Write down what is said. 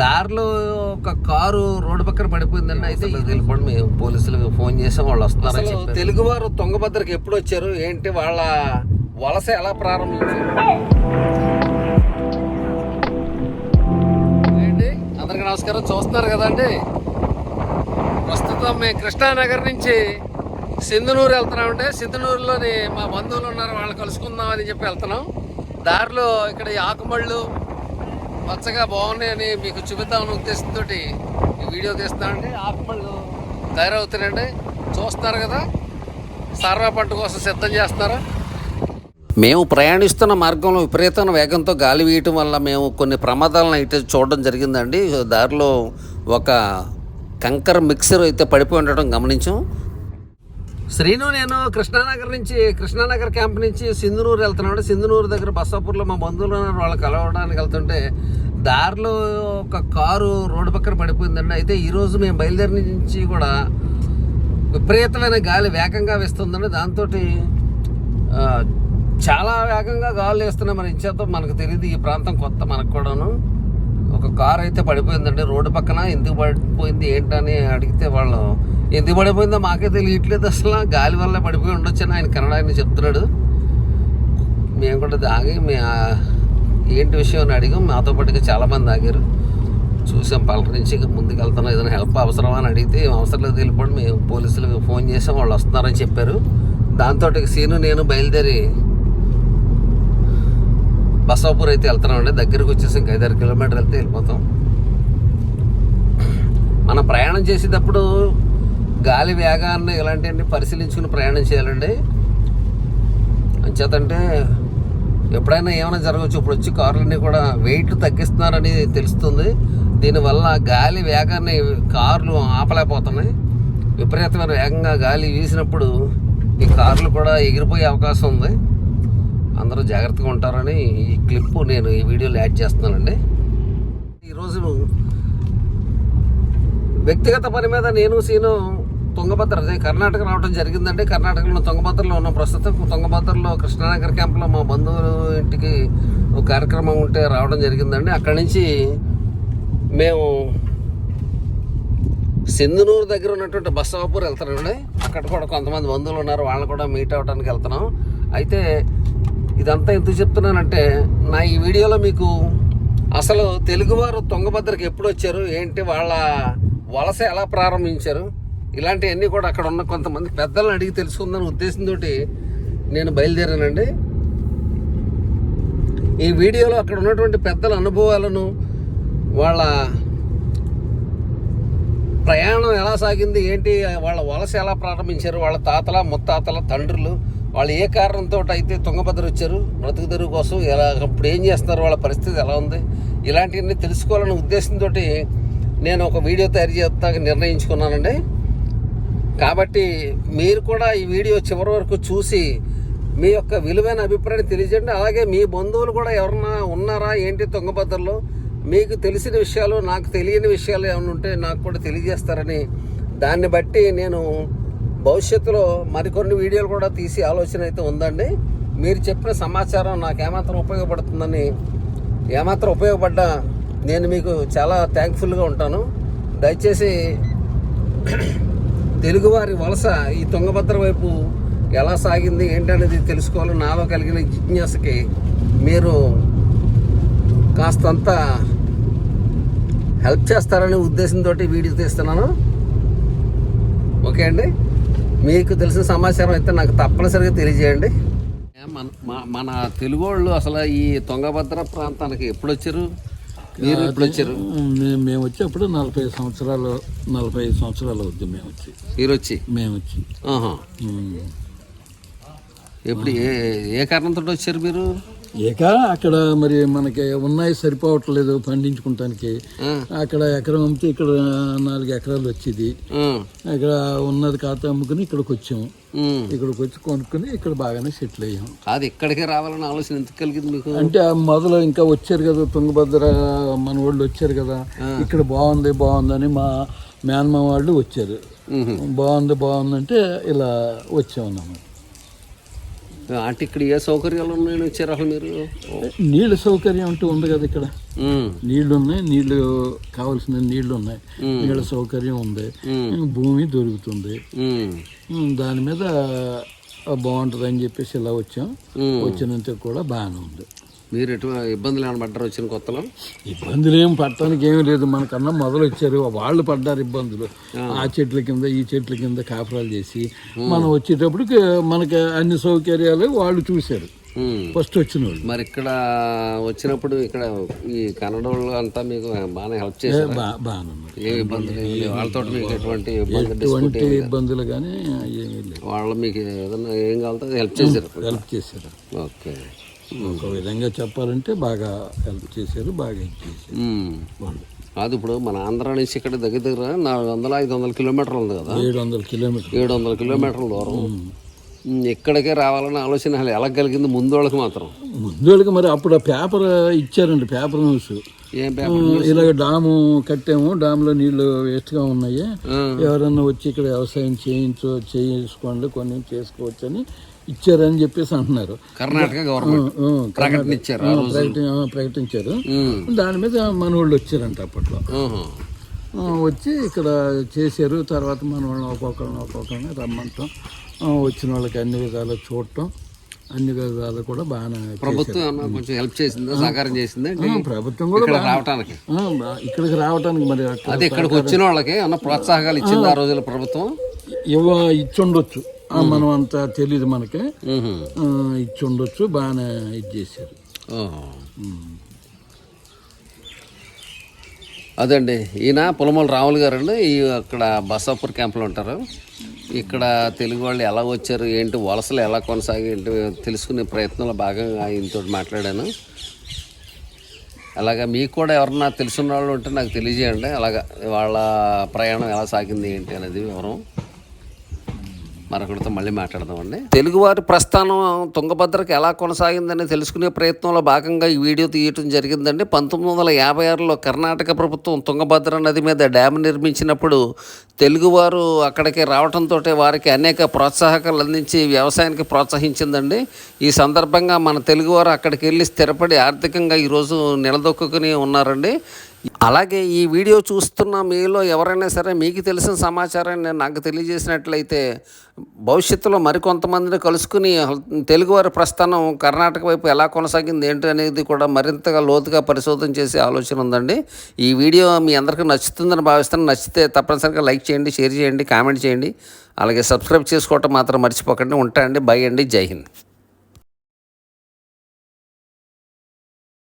దారిలో ఒక car road పక్కన పడిపోయిందండి. అయితే వెళ్ళిపోండి మేము పోలీసులకు ఫోన్ చేసాం వాళ్ళు వస్తున్నారు తెలుగు వారు తుంగభద్రకి ఎప్పుడు వచ్చారు? ఏంటి వాళ్ళ వలస ఎలా ప్రారంభించారు ఏంటి? అందరికి నమస్కారం. చూస్తున్నారు కదండి? ప్రస్తుతం మేము కృష్ణానగర్ నుంచి సింధునూరు వెళ్తున్నామంటే సింధునూరులోని మా బంధువులు ఉన్నారు. వాళ్ళు కలుసుకుందాం అని చెప్పి వెళ్తున్నాం. దారిలో ఇక్కడ ఆకుమళ్ళు పచ్చగా బాగున్నాయని మీకు చూపిద్దామని ఉద్దేశంతో ఈ వీడియో తీస్తామండి ఆకుమళ్ళు తయారవుతాయండి చూస్తున్నారు కదా. సర్వా పంట కోసం సిద్ధం చేస్తున్నారా మేము ప్రయాణిస్తున్న మార్గంలో విపరీతమైన వేగంతో గాలి వీయటం వల్ల మేము కొన్ని ప్రమాదాలను అయితే చూడడం జరిగిందండి. దారిలో ఒక కంకర్ మిక్సర్ అయితే పడిపోయి ఉండటం గమనించాం. శ్రీను నేను కృష్ణానగర్ నుంచి కృష్ణానగర్ క్యాంప్ నుంచి సింధునూరు వెళ్తున్నాడు సింధునూరు దగ్గర బస్సాపూర్లో మా బంధువులు ఉన్నారు. వాళ్ళు కలవడానికి వెళ్తుంటే దారిలో ఒక కారు రోడ్డు పక్కన పడిపోయిందండి. అయితే ఈరోజు మేము బయలుదేరి నుంచి కూడా విపరీతమైన గాలి వేగంగా వేస్తుందండి. దాంతో చాలా వేగంగా గాలి వేస్తున్నాయి మరి ఇచ్చేతో మనకు తెలియదు ఈ ప్రాంతం కొత్త మనకు కూడాను. ఒక కారు అయితే పడిపోయిందండి. రోడ్డు పక్కన ఎందుకు పడిపోయింది ఏంటని అడిగితే వాళ్ళు ఎందుకు పడిపోయిందో మాకే తెలియట్లేదు అసలు. గాలి వల్ల పడిపోయి ఉండొచ్చని ఆయన కన్నడ ఆయన చెప్తున్నాడు. మేము కూడా ఆగి మే ఏంటి విషయం అని అడిగాం. మాతో పాటుగా చాలామంది ఆగారు. చూసాం పలకరించి నుంచి ముందుకు వెళ్తున్నాం ఏదైనా హెల్ప్ అవసరమా అని అడిగితే ఏం అవసరం లేదు వెళ్ళిపోండి. మేము పోలీసులకు ఫోన్ చేసాం. వాళ్ళు వస్తున్నారని చెప్పారు. దాంతో సీను నేను బయలుదేరి బసాపూర్ అయితే వెళ్తున్నామండి. దగ్గరకు వచ్చేసి. ఇంకా ఐదారు కిలోమీటర్ వెళ్తే వెళ్ళిపోతాం. మనం ప్రయాణం చేసేటప్పుడు గాలి వేగాన్ని ఇలాంటివన్నీ పరిశీలించుకుని ప్రయాణం చేయాలండి. అంచేతంటే ఎప్పుడైనా ఏమైనా జరగవచ్చు ఇప్పుడు వచ్చి కార్లన్నీ కూడా వెయిట్ తగ్గిస్తున్నారని తెలుస్తుంది. దీనివల్ల గాలి వేగాన్ని కార్లు ఆపలేకపోతున్నాయి. విపరీతమైన వేగంగా గాలి వీసినప్పుడు ఈ కార్లు కూడా ఎగిరిపోయే అవకాశం ఉంది. అందరూ జాగ్రత్తగా ఉంటారని ఈ క్లిప్ నేను ఈ వీడియోలో యాడ్ చేస్తున్నానండి. ఈరోజు వ్యక్తిగత పని మీద నేను సీను తుంగభద్ర. అదే కర్ణాటక రావడం జరిగిందండి. కర్ణాటకలో తుంగభద్రలో ఉన్న. ప్రస్తుతం తుంగభద్రలో కృష్ణానగర్ క్యాంప్లో మా బంధువులు ఇంటికి ఒక కార్యక్రమం ఉంటే రావడం జరిగిందండి. అక్కడి నుంచి మేము సింధునూరు దగ్గర ఉన్నటువంటి బస్సాపూర్ వెళ్తున్నామండి అక్కడ కూడా కొంతమంది బంధువులు ఉన్నారు. వాళ్ళని కూడా మీట్ అవ్వడానికి వెళ్తున్నాం. అయితే ఇదంతా ఎందుకు చెప్తున్నానంటే నా ఈ వీడియోలో మీకు అసలు తెలుగువారు తుంగభద్రకి ఎప్పుడు వచ్చారు? ఏంటి? వాళ్ళ వలస ఎలా ప్రారంభించారు? ఇలాంటివన్నీ కూడా అక్కడ ఉన్న కొంతమంది పెద్దలను అడిగి తెలుసుకుందని ఉద్దేశంతో నేను బయలుదేరానండి. ఈ వీడియోలో అక్కడ ఉన్నటువంటి పెద్దల అనుభవాలను వాళ్ళ ప్రయాణం ఎలా సాగింది ఏంటి వాళ్ళ వలస ఎలా ప్రారంభించారు వాళ్ళ తాతల ముత్తాతల తండ్రులు వాళ్ళు ఏ కారణంతో అయితే తుంగభద్ర వచ్చారు బ్రతుకు తెరువు కోసం ఎలా ఇప్పుడు ఏం చేస్తున్నారు వాళ్ళ పరిస్థితి ఎలా ఉంది ఇలాంటివన్నీ తెలుసుకోవాలనే ఉద్దేశంతో నేను ఒక వీడియో తయారు చేస్తాక నిర్ణయించుకున్నానండి. కాబట్టి మీరు కూడా ఈ వీడియో చివరి వరకు చూసి మీ యొక్క విలువైన అభిప్రాయాన్ని తెలియజేయండి. అలాగే మీ బంధువులు కూడా ఎవరన్నా ఉన్నారా? ఏంటి తుంగభద్రలో? మీకు తెలిసిన విషయాలు నాకు తెలియని విషయాలు ఏమైనా ఉంటే నాకు కూడా తెలియజేస్తారని దాన్ని బట్టి నేను భవిష్యత్తులో మరికొన్ని వీడియోలు కూడా తీసి ఆలోచన అయితే ఉందండి. మీరు చెప్పిన సమాచారం నాకు ఏమాత్రం ఉపయోగపడుతుందని ఏమాత్రం ఉపయోగపడ్డా నేను మీకు చాలా థ్యాంక్ఫుల్గా ఉంటాను. దయచేసి తెలుగువారి వలస ఈ తుంగభద్ర వైపు ఎలా సాగింది ఏంటనేది తెలుసుకోవాలని నాలో కలిగిన జిజ్ఞాసకి మీరు కాస్తంత హెల్ప్ చేస్తారనే ఉద్దేశంతో వీడియో తీస్తున్నాను. ఓకే అండి? మీకు తెలిసిన సమాచారం అయితే నాకు తప్పనిసరిగా తెలియజేయండి. మన మన తెలుగు వాళ్ళు అసలు ఈ తుంగభద్ర ప్రాంతానికి ఎప్పుడు వచ్చారు మీరు ఎప్పుడు వచ్చారు? మేము మేము వచ్చేప్పుడు నలభై సంవత్సరాలు నలభై ఐదు సంవత్సరాలు అవుద్ది మేము వచ్చి. మీరు వచ్చి? మేము వచ్చి. ఎప్పుడు ఏ ఏ కారణంతో వచ్చారు మీరు? ఇక అక్కడ మరి మనకి ఉన్నాయి సరిపోవట్లేదు పండించుకుంటానికి. అక్కడ ఎకరం అమ్మితే ఇక్కడ నాలుగు ఎకరాలు వచ్చేది. ఇక్కడ ఉన్నది కాత అమ్ముకుని ఇక్కడికి వచ్చాము. ఇక్కడికి వచ్చి కొనుక్కుని ఇక్కడ బాగానే సెటిల్ అయ్యాం. కాదు ఇక్కడికే రావాలని ఆలోచన ఎందుకు కలిగింది మీకు? అంటే మొదలు ఇంకా వచ్చారు కదా తుంగభద్ర మన వాళ్ళు వచ్చారు కదా. ఇక్కడ బాగుంది బాగుందని మా మేనమామ వాళ్ళు వచ్చారు. బాగుంది బాగుంది అంటే ఇలా వచ్చామన్నాము అంటే ఇక్కడ ఏ సౌకర్యాలు ఉన్నాయని వచ్చారు అసలు మీరు? నీళ్ళ సౌకర్యం అంటూ ఉంది కదా ఇక్కడ. నీళ్ళు ఉన్నాయి నీళ్ళు కావాల్సిన నీళ్ళు ఉన్నాయి. నీళ్ళ సౌకర్యం ఉంది. భూమి దొరుకుతుంది. దాని మీద బాగుంటుంది అని చెప్పేసి ఇలా వచ్చాం. వచ్చినంత కూడా బాగానే ఉంది. మీరు ఎటు ఇబ్బందులు ఏమైనా పడ్డారు వచ్చిన కొత్తలో? ఇబ్బందులు ఏం పడటానికి ఏమీ లేదు. మనకన్నా మొదలు వచ్చారు వాళ్ళు పడ్డారు ఇబ్బందులు. ఆ. చెట్ల కింద ఈ చెట్ల కింద కాపురాలు చేసి మనం వచ్చేటప్పటికి మనకి అన్ని సౌకర్యాలు వాళ్ళు చూశారు. ఫస్ట్ వచ్చిన వాళ్ళు. మరి ఇక్కడ వచ్చినప్పుడు ఇక్కడ ఈ కన్నడ వాళ్ళు అంతా మీకు బాగానే హెల్ప్ చేశారు? ఏ ఇబ్బందులు. వాళ్ళతో మీకు ఎటువంటి ఇబ్బంది ఎటువంటి ఇబ్బందులు కానీ ఏమీ లేవు. వాళ్ళు మీకు ఏదైనా ఏం కావాలంటే హెల్ప్ చేశారు. హెల్ప్ చేశారు. ఓకే. ఒక విధంగా చెప్పాలంటే బాగా హెల్ప్ చేశారు బాగా హెల్ప్ చేశారు. వాళ్ళు. కాదు ఇప్పుడు మన ఆంధ్ర నుంచి ఇక్కడ దగ్గర దగ్గర నాలుగు వందల ఐదు వందల కిలోమీటర్లు ఉంది కదా? ఏడు వందల కిలోమీటర్లు. ఏడు వందల కిలోమీటర్ల దూరం. ఉమ్, ఇక్కడికే రావాలని ఆలోచన అసలు ఎలా కలిగింది ముందు వాళ్ళకి మాత్రం? ముందు వాళ్ళకి మరి అప్పుడు ఆ పేపర్ ఇచ్చారండి పేపర్ న్యూస్. ఏం పేపర్ ఇలాగ డాము కట్టాము డామ్లో నీళ్ళు వేస్ట్గా ఉన్నాయి. ఎవరన్నా వచ్చి ఇక్కడ వ్యవసాయం చేయించు చేసుకోండి కొన్ని చేసుకోవచ్చు అని ఇచ్చారని చెప్పేసి అంటున్నారు. కర్ణాటక గవర్నమెంట్ ప్రకటన ఇచ్చారు ప్రకటించారు. దాని మీద మన వాళ్ళు వచ్చారంట అప్పట్లో. వచ్చి ఇక్కడ చేశారు. తర్వాత మన వాళ్ళని ఒక్కొక్కరిని ఒక్కొక్కరిని రమ్మంటాం. వచ్చిన వాళ్ళకి అన్ని విధాలు చూడటం. అన్ని విధాలు కూడా బాగానే. ప్రభుత్వం కొంచెం హెల్ప్ చేసిందా? సహకారం చేసిందా? ప్రభుత్వం కూడా బా- ఇక్కడికి రావడానికి మరి అదే ఇక్కడికి వచ్చిన వాళ్ళకి ఏమన్నా ప్రోత్సాహకాలు ఇచ్చింది ఆ రోజుల ప్రభుత్వం? ఇవ్వ ఇచ్చుండొచ్చు. మనం అంత తెలియదు మనకి. ఉహు. ఆ, ఇచ్చుండొచ్చు బాగానే ఇది చేశారు. అదండి ఈయన పులమల రాములు గారు అండి ఈ అక్కడ బసాపూర్ క్యాంప్లో ఉంటారు. ఇక్కడ తెలుగు వాళ్ళు ఎలా వచ్చారు ఏంటి వలసలు ఎలా కొనసాగి ఏంటి తెలుసుకునే ప్రయత్నంలో భాగంగా ఆయనతో మాట్లాడాను. అలాగా మీకు కూడా ఎవరన్నా తెలుసున్న వాళ్ళు ఉంటే నాకు తెలియజేయండి అలాగా వాళ్ళ ప్రయాణం ఎలా సాగింది ఏంటి అనేది వివరం. మరొకరితో మళ్ళీ మాట్లాడదామండి. తెలుగువారి ప్రస్థానం తుంగభద్రకి ఎలా కొనసాగిందని తెలుసుకునే ప్రయత్నంలో భాగంగా ఈ వీడియో తీయటం జరిగిందండి. పంతొమ్మిది వందల యాభై ఆరులో కర్ణాటక ప్రభుత్వం తుంగభద్ర నది మీద డ్యామ్ నిర్మించినప్పుడు తెలుగువారు అక్కడికి రావడంతో వారికి అనేక ప్రోత్సాహకాలు అందించి వ్యవసాయానికి ప్రోత్సహించిందండి. ఈ సందర్భంగా మన తెలుగువారు అక్కడికి వెళ్ళి స్థిరపడి ఆర్థికంగా ఈరోజు నిలదొక్కుని ఉన్నారండి. అలాగే ఈ వీడియో చూస్తున్న మీలో ఎవరైనా సరే మీకు తెలిసిన సమాచారాన్ని నాకు తెలియజేసినట్లయితే భవిష్యత్తులో మరికొంతమందిని కలుసుకుని తెలుగువారి ప్రస్థానం కర్ణాటక వైపు ఎలా కొనసాగింది ఏంటి అనేది కూడా మరింతగా లోతుగా పరిశోధన చేసే ఆలోచన ఉందండి. ఈ వీడియో మీ అందరికీ నచ్చుతుందని భావిస్తాను. నచ్చితే తప్పనిసరిగా లైక్ చేయండి షేర్ చేయండి కామెంట్ చేయండి. అలాగే సబ్స్క్రైబ్ చేసుకోవటం మాత్రం మర్చిపోకండి. ఉంటాయండి బై అండి. జై హింద్.